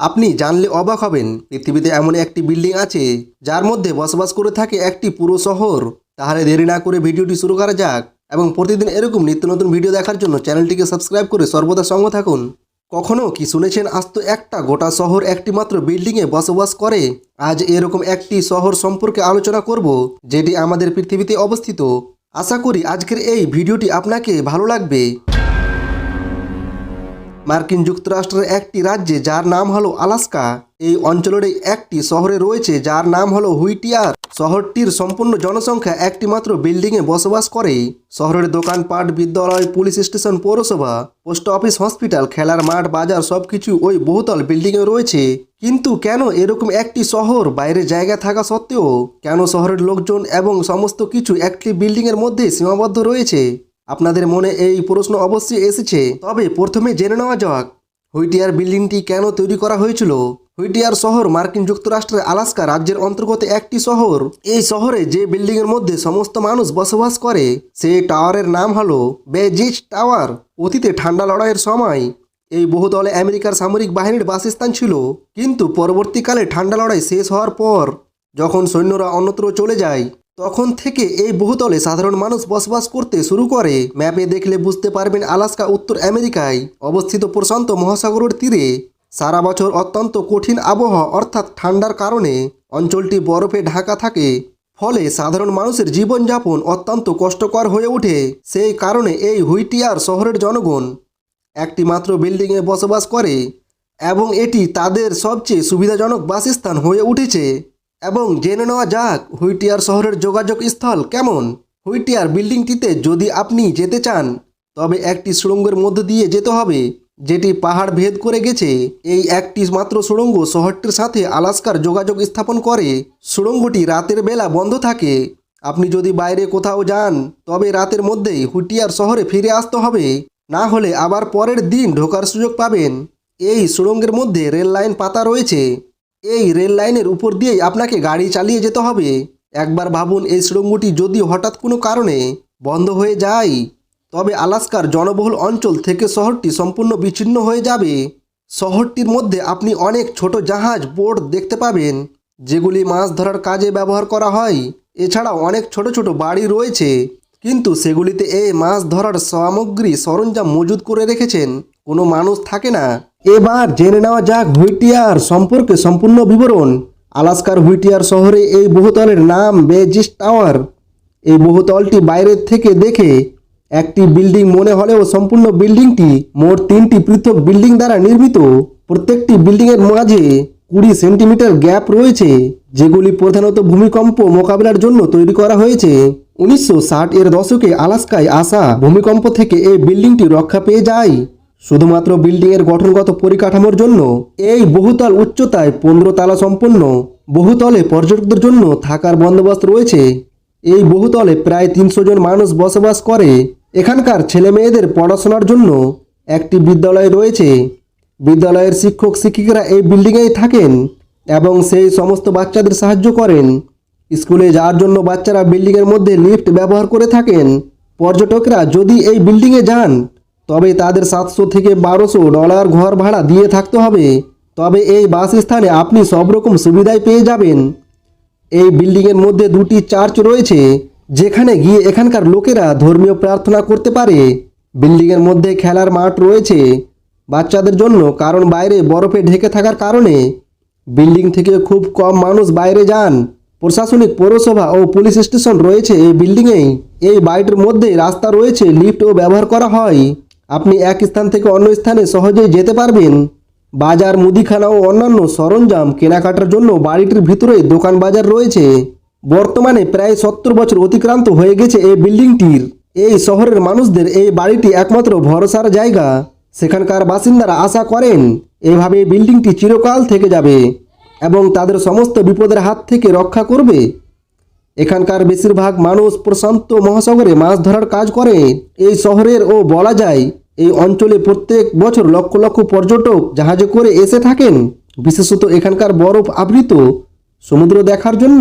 আপনি জানলে অবাক হবেন, পৃথিবীতে এমন একটি বিল্ডিং আছে যার মধ্যে বসবাস করে থাকে একটি পুরো শহর। তাহলে দেরি না করে ভিডিওটি শুরু করা যাক এবং প্রতিদিন এরকম নিত্য নতুন ভিডিও দেখার জন্য চ্যানেলটিকে সাবস্ক্রাইব করে সর্বদা সঙ্গে থাকুন। কখনো কি শুনেছেন আজ তো একটা গোটা শহর একটি মাত্র বিল্ডিংয়ে বসবাস করে? আজ এরকম একটি শহর সম্পর্কে আলোচনা করব, যেটি আমাদের পৃথিবীতে অবস্থিত। আশা করি আজকের এই ভিডিওটি আপনাকে ভালো লাগবে। মার্কিন যুক্তরাষ্ট্রের একটি রাজ্যে যার নাম হলো আলাস্কা। এই অঞ্চলের একটি শহরে রয়েছে যার নাম হলো হুইটিয়ার। শহরটির সম্পূর্ণ জনসংখ্যা একটি মাত্র বিল্ডিংয়ে বসবাস করে। শহরের দোকানপাট, বিদ্যালয়, পুলিশ স্টেশন, পৌরসভা, পোস্ট অফিস, হসপিটাল, খেলার মাঠ, বাজার সবকিছু ওই বহুতল বিল্ডিংয়ে রয়েছে। কিন্তু কেন এরকম একটি শহর বাইরে জায়গা থাকা সত্ত্বেও? কেন শহরের লোকজন এবং সমস্ত কিছু একটি বিল্ডিংয়ের মধ্যে সীমাবদ্ধ রয়েছে? আপনাদের মনে এই প্রশ্ন অবশ্যই এসেছে। তবে প্রথমে জেনে নেওয়া যাক, হুইটিয়ার বিল্ডিংটি কেন তৈরি করা হয়েছিল? হুইটিয়ার শহর মার্কিন যুক্তরাষ্ট্রের আলাস্কা রাজ্যের অন্তর্গত একটি শহর। এই শহরে যে বিল্ডিং এর মধ্যে সমস্ত মানুষ বসবাস করে সেই টাওয়ারের নাম হলো বেজিচ টাওয়ার। অতীতে ঠান্ডা লড়াইয়ের সময় এই বহুতলে আমেরিকার সামরিক বাহিনীর বাসস্থান ছিল। কিন্তু পরবর্তীকালে ঠান্ডা লড়াই শেষ হওয়ার পর, যখন সৈন্যরা অন্যত্র চলে যায় তখন থেকে এই বহুতলে সাধারণ মানুষ বসবাস করতে শুরু করে। ম্যাপে দেখলে বুঝতে পারবেন আলাস্কা, উত্তর আমেরিকায় অবস্থিত প্রশান্ত মহাসাগরের তীরে। সারা বছর অত্যন্ত কঠিন আবহাওয়া, অর্থাৎ ঠান্ডার কারণে অঞ্চলটি বরফে ঢাকা থাকে। ফলে সাধারণ মানুষের জীবনযাপন অত্যন্ত কষ্টকর হয়ে ওঠে। সেই কারণে এই হুইটিয়ার শহরের জনগণ একটি মাত্র বিল্ডিংয়ে বসবাস করে এবং এটি তাদের সবচেয়ে সুবিধাজনক বাসস্থান হয়ে উঠেছে। এবং জেনে নেওয়া যাক হুইটিয়ার শহরের যোগাযোগ স্থল কেমন। হুইটিয়ার বিল্ডিংটিতে যদি আপনি যেতে চান, তবে একটি সুড়ঙ্গের মধ্য দিয়ে যেতে হবে, যেটি পাহাড় ভেদ করে গেছে। এই একটি মাত্র সুড়ঙ্গ শহরটির সাথে আলাস্কার যোগাযোগ স্থাপন করে। সুড়ঙ্গটি রাতের বেলা বন্ধ থাকে। আপনি যদি বাইরে কোথাও যান, তবে রাতের মধ্যেই হুটিয়ার শহরে ফিরে আসতে হবে। না হলে আবার পরের দিন ঢোকার সুযোগ পাবেন। এই সুড়ঙ্গের মধ্যে রেল লাইন পাতা রয়েছে। এই রেল লাইনের উপর দিয়েই আপনাকে গাড়ি চালিয়ে যেতে হবে। একবার ভাবুন, এই সুড়ঙ্গটি যদি হঠাৎ কোনো কারণে বন্ধ হয়ে যায়, তবে আলাস্কার জনবহুল অঞ্চল থেকে শহরটি সম্পূর্ণ বিচ্ছিন্ন হয়ে যাবে। শহরটির মধ্যে আপনি অনেক ছোট জাহাজ, বোট দেখতে পাবেন, যেগুলি মাছ ধরার কাজে ব্যবহার করা হয়। এছাড়াও অনেক ছোট ছোট বাড়ি রয়েছে, কিন্তু সেগুলিতে এই মাছ ধরার সামগ্রী সরঞ্জাম মজুদ করে রেখেছেন। কোনো মানুষ থাকে না। এবার জেনে নেওয়া যাক হুইটিয়ার সম্পর্কে সম্পূর্ণ বিবরণ। আলাস্কার হুইটিয়ার শহরে এই বহুতলের নাম বেজিস টাওয়ার। এই বহুতলটি বাইরের থেকে দেখে একটি বিল্ডিং মনে হলেও সম্পূর্ণ বিল্ডিংটি মোট তিনটি পৃথক বিল্ডিং দ্বারা নির্মিত। প্রত্যেকটি বিল্ডিংয়ের মাঝে কুড়ি সেন্টিমিটার গ্যাপ রয়েছে, যেগুলি প্রধানত ভূমিকম্প মোকাবিলার জন্য তৈরি করা হয়েছে। উনিশশো ষাট এর দশকে আলাস্কায় আসা ভূমিকম্প থেকে এই বিল্ডিংটি রক্ষা পেয়ে যায়। শুধুমাত্র বিল্ডিংয়ের গঠনগত পরিকাঠামোর জন্য, এই বহুতল উচ্চতায় পনেরো তালা সম্পন্ন বহুতলে পর্যটকদের জন্য থাকার বন্দোবস্ত রয়েছে। এই বহুতলে প্রায় তিনশো জন মানুষ বসবাস করে। এখানকার ছেলে মেয়েদের পড়াশোনার জন্য একটি বিদ্যালয় রয়েছে। বিদ্যালয়ের শিক্ষক, শিক্ষিকারা এই বিল্ডিংয়েই থাকেন এবং সেই সমস্ত বাচ্চাদের সাহায্য করেন। স্কুলে যাওয়ার জন্য বাচ্চারা বিল্ডিংয়ের মধ্যে লিফট ব্যবহার করে থাকেন। পর্যটকরা যদি এই বিল্ডিংয়ে যান তবে তাদের সাতশো থেকে বারোশো ডলার ঘর ভাড়া দিয়ে থাকতে হবে। তবে এই বাসস্থানে আপনি সব রকম সুবিধাই পেয়ে যাবেন। এই বিল্ডিংয়ের মধ্যে দুটি চার্চ রয়েছে, যেখানে গিয়ে এখানকার লোকেরা ধর্মীয় প্রার্থনা করতে পারে। বিল্ডিংয়ের মধ্যে খেলার মাঠ রয়েছে, বাচ্চাদের জন্য কারণ বাইরে বরফে ঢেকে থাকার কারণে। বিল্ডিং থেকে খুব কম মানুষ বাইরে যান। প্রশাসনিক পৌরসভা ও পুলিশ স্টেশন রয়েছে এই বিল্ডিংয়েই। এই বাড়িটির মধ্যে রাস্তা রয়েছে লিফটও ব্যবহার করা হয়। আপনি এক স্থান থেকে অন্য স্থানে সহজেই যেতে পারবেন। বাজার, মুদিখানা ও অন্যান্য সরঞ্জাম কেনাকাটার জন্য বাড়িটির ভিতরে দোকান বাজার রয়েছে। বর্তমানে প্রায় সত্তর বছর অতিক্রান্ত হয়ে গেছে এই বিল্ডিংটির। এই শহরের মানুষদের এই বাড়িটি একমাত্র ভরসার জায়গা। সেখানকার বাসিন্দারা আশা করেন, এভাবে বিল্ডিংটি চিরকাল থেকে যাবে এবং তাদের সমস্ত বিপদের হাত থেকে রক্ষা করবে। এখানকার বেশিরভাগ মানুষ প্রশান্ত মহাসাগরে মাছ ধরার কাজ করে। এই শহরের ও বলা যায়, এই অঞ্চলে প্রত্যেক বছর লক্ষ লক্ষ পর্যটক জাহাজে করে এসে থাকেন। বিশেষত এখানকার বরফ আবৃত সমুদ্র দেখার জন্য।